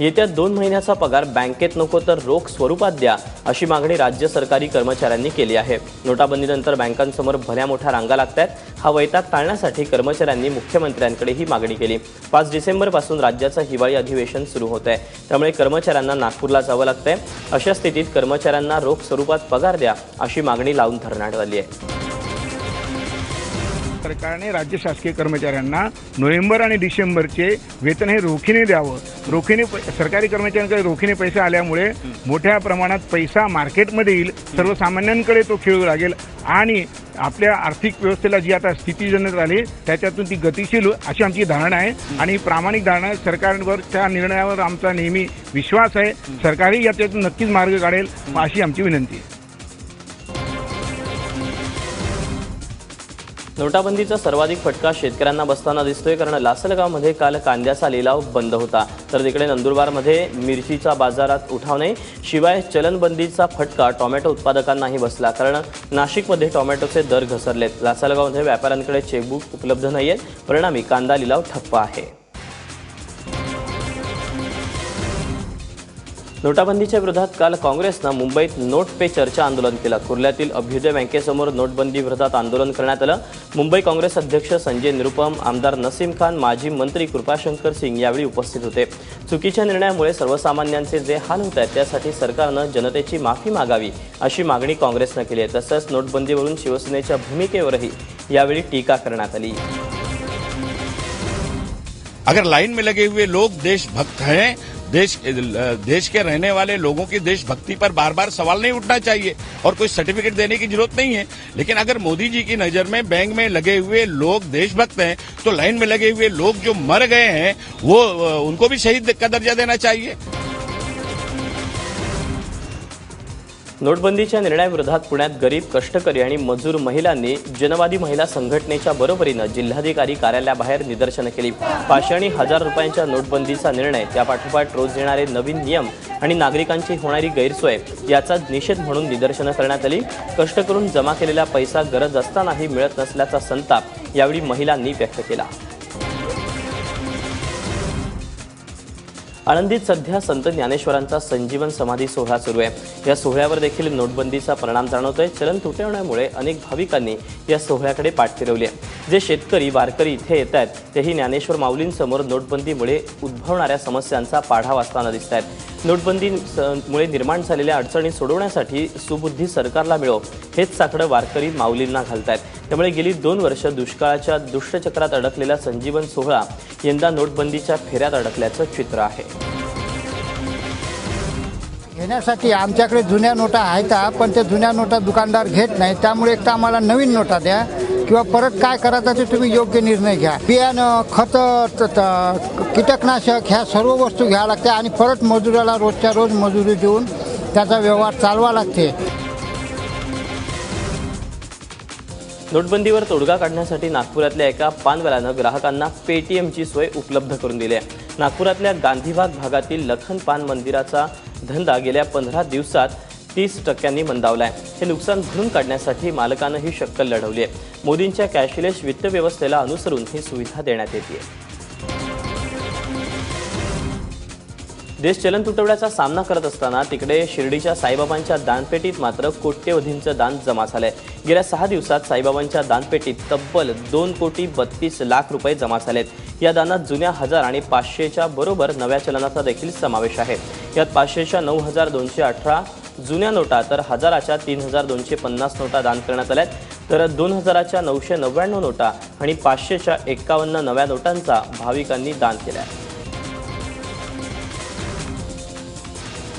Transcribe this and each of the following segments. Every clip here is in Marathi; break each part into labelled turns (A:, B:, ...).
A: येत्या दोन महिन्याचा पगार बँकेत नको तर रोख स्वरूपात द्या अशी मागणी राज्य सरकारी कर्मचाऱ्यांनी केली आहे. नोटाबंदीनंतर बँकांसमोर भल्या मोठ्या रांगा लागत आहेत हा वैताग टाळण्यासाठी कर्मचाऱ्यांनी मुख्यमंत्र्यांकडे ही मागणी केली. पाच डिसेंबरपासून राज्याचं हिवाळी अधिवेशन सुरू होत आहे त्यामुळे कर्मचाऱ्यांना नागपूरला जावं लागतंय. अशा स्थितीत कर्मचाऱ्यांना रोख स्वरूपात पगार द्या अशी मागणी लावून धरण्यात आली आहे.
B: सरकारने राज्य शासकीय कर्मचाऱ्यांना नोव्हेंबर आणि डिसेंबरचे वेतन हे रोखीने द्यावं. रोखीने प- सरकारी कर्मचाऱ्यांकडे रोखीने पैसे आल्यामुळे मोठ्या प्रमाणात पैसा मार्केटमध्ये येईल. सर्वसामान्यांकडे तो खेळू लागेल. आणि आपल्या आर्थिक व्यवस्थेला जी आता स्थिती जनत आली त्याच्यातून ती गतिशील अशी आमची धारणा आहे. आणि प्रामाणिक धारणा सरकारवरच्या निर्णयावर आमचा नेहमी विश्वास आहे. सरकारही याच्यातून नक्कीच मार्ग काढेल अशी आमची विनंती आहे.
A: नोटाबंदीचा सर्वाधिक फटका शेतकऱ्यांना बसताना दिसतोय कारण लासलगावमध्ये काल कांद्याचा लिलाव बंद होता. तर तिकडे नंदुरबारमध्ये मिरचीचा बाजारात उठाव नाही शिवाय चलनबंदीचा फटका टोमॅटो उत्पादकांनाही बसला. कारण नाशिकमध्ये टोमॅटोचे दर घसरलेत. लासलगावमध्ये व्यापाऱ्यांकडे चेकबुक उपलब्ध नाही आहेत परिणामी कांदा लिलाव ठप्प आहे. नोटाबंदीच्या विरोधात काल काँग्रेसनं मुंबईत नोट पे चर्चा आंदोलन केलं. कुर्ल्यातील अभ्युदय बँकेसमोर नोटबंदी विरोधात आंदोलन करण्यात आलं. मुंबई काँग्रेस अध्यक्ष संजय निरुपम आमदार नसीम खान माजी मंत्री कृपाशंकर सिंग यावेळी उपस्थित होते. चुकीच्या निर्णयामुळे सर्वसामान्यांचे जे हाल होत आहेत त्यासाठी सरकारनं जनतेची माफी मागावी अशी मागणी काँग्रेसनं केली आहे. तसंच नोटबंदीवरून शिवसेनेच्या भूमिकेवरही यावेळी टीका करण्यात आली.
C: अगर लाइन में लगे हुए लोग देशभक्त हैं देश देश के रहने वाले लोगों की देशभक्ति पर बार बार सवाल नहीं उठना चाहिए और कोई सर्टिफिकेट देने की ज़रूरत नहीं है। लेकिन अगर मोदी जी की नज़र में बैंक में लगे हुए लोग देशभक्त हैं तो लाइन में लगे हुए लोग जो मर गए हैं, वो, उनको भी शहीद का दर्जा देना चाहिए।
A: नोटबंदीच्या निर्णयाविरोधात पुण्यात गरीब कष्टकरी आणि मजूर महिलांनी जनवादी महिला संघटनेच्या बरोबरीनं जिल्हाधिकारी कार्यालयाबाहेर निदर्शनं केली. पाचशे आणि हजार रुपयांच्या नोटबंदीचा निर्णय त्यापाठोपाठ रोज येणारे नवीन नियम आणि नागरिकांची होणारी गैरसोय याचा निषेध म्हणून निदर्शनं करण्यात आली. कष्ट करून जमा केलेला पैसा गरज असतानाही मिळत नसल्याचा संताप यावेळी महिलांनी व्यक्त केला. आळंदीत सध्या संत ज्ञानेश्वरांचा संजीवन समाधी सोहळा सुरू आहे. या सोहळ्यावर देखील नोटबंदीचा परिणाम जाणवतोय. चलन तुटवण्यामुळे अनेक भाविकांनी या सोहळ्याकडे पाठ फिरवली आहे. जे शेतकरी वारकरी इथे येत आहेत तेही ज्ञानेश्वर माऊलींसमोर नोटबंदीमुळे उद्भवणाऱ्या समस्यांचा पाढा वाचताना दिसत आहेत. नोटबंदीमुळे निर्माण झालेल्या अडचणी सोडवण्यासाठी सुबुद्धी सरकारला मिळो हेच साकडं वारकरी माऊलींना घालत आहेत त्यामुळे गेली दोन वर्ष दुष्काळाच्या दुष्टचक्रात अडकलेला संजीवन सोहळा यंदा नोटबंदीच्या फेऱ्यात अडकल्याचं चित्र आहे.
D: घेण्यासाठी आमच्याकडे जुन्या नोटा आहेत पण त्या जुन्या नोटा दुकानदार घेत नाही. त्यामुळे एक तर आम्हाला नवीन नोटा द्या किंवा परत काय करायचं ते तुम्ही योग्य निर्णय घ्या. बियाणं खत कीटकनाशक ह्या सर्व वस्तू घ्याव्या लागते आणि परत मजुराला रोजच्या रोज मजुरी देऊन त्याचा व्यवहार चालवा लागते.
A: नोटबंदीवर तोडगा काढण्यासाठी नागपुरातल्या एका पानवाल्यानं ग्राहकांना पेटीएमची सोय उपलब्ध करून दिली आहे. नागपुरातल्या गांधीबाग भागातील लखन पान मंदिराचा धंदा गेल्या पंधरा दिवसात तीस टक्क्यांनी मंदावला आहे हे नुकसान भरून काढण्यासाठी मालकानं ही शक्कल लढवली आहे. मोदींच्या कॅशलेस वित्त व्यवस्थेला अनुसरून ही सुविधा देण्यात येते देश चलन तुटवड्याचा सामना करत असताना तिकडे शिर्डीच्या साईबाबांच्या दानपेटीत मात्र कोट्यवधींचं दान जमा झालंय. गेल्या सहा दिवसात साईबाबांच्या दानपेटीत तब्बल दोन कोटी बत्तीस लाख रुपये जमा झालेत. या दानात जुन्या हजार आणि पाचशेच्या बरोबर नव्या चलनाचा देखील समावेश आहे. यात पाचशेच्या नऊ हजार दोनशे अठरा जुन्या नोटा तर हजाराच्या तीन हजार दोनशे पन्नास नोटा दान करण्यात आल्यात. तर दोन हजाराच्या नऊशे नव्याण्णव नोटा आणि पाचशेच्या एक्कावन्न नव्या नोटांचा भाविकांनी दान केला आहे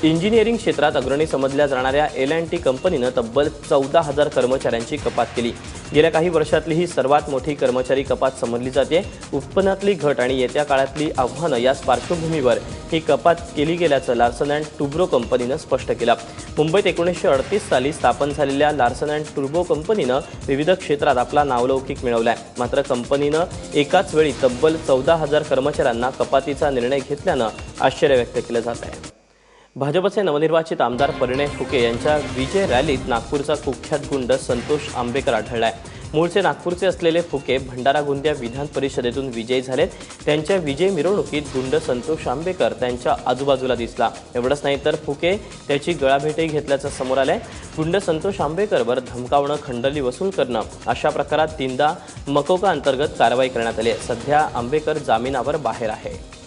A: इंजिनिअरिंग क्षेत्रात अग्रणी समजल्या जाणाऱ्या एल अँड टी कंपनीनं तब्बल चौदा हजार कर्मचाऱ्यांची कपात केली. गेल्या काही वर्षातली ही सर्वात मोठी कर्मचारी कपात समजली जाते. उत्पन्नातली घट आणि येत्या काळातली आव्हानं याच पार्श्वभूमीवर ही कपात केली गेल्याचं लार्सन अँड टुब्रो कंपनीनं स्पष्ट केलं. मुंबईत एकोणीसशे अडतीस साली स्थापन झालेल्या लार्सन अँड टुर्बो कंपनीनं विविध क्षेत्रात आपला नावलौकिक मिळवलाय. मात्र कंपनीनं एकाच वेळी तब्बल चौदा हजार कर्मचाऱ्यांना कपातीचा निर्णय घेतल्यानं आश्चर्य व्यक्त केलं जात आहे. भाजपचे नवनिर्वाचित आमदार परिणय फुके यांच्या विजय रॅलीत नागपूरचा कुख्यात गुंड संतोष आंबेकर आढळलाय. मूळचे नागपूरचे असलेले फुके भंडारा गोंदिया विधान परिषदेतून विजयी झालेत. त्यांच्या विजय मिरवणुकीत गुंड संतोष आंबेकर त्यांच्या आजूबाजूला दिसला. एवढंच नाही तर फुके त्याची गळाभेटही घेतल्याचं समोर आलंय. गुंड संतोष आंबेकरवर धमकावणं खंडली वसूल करणं अशा प्रकारात तीनदा मकोका अंतर्गत कारवाई करण्यात आली आहे. सध्या आंबेकर जामिनावर बाहेर आहे.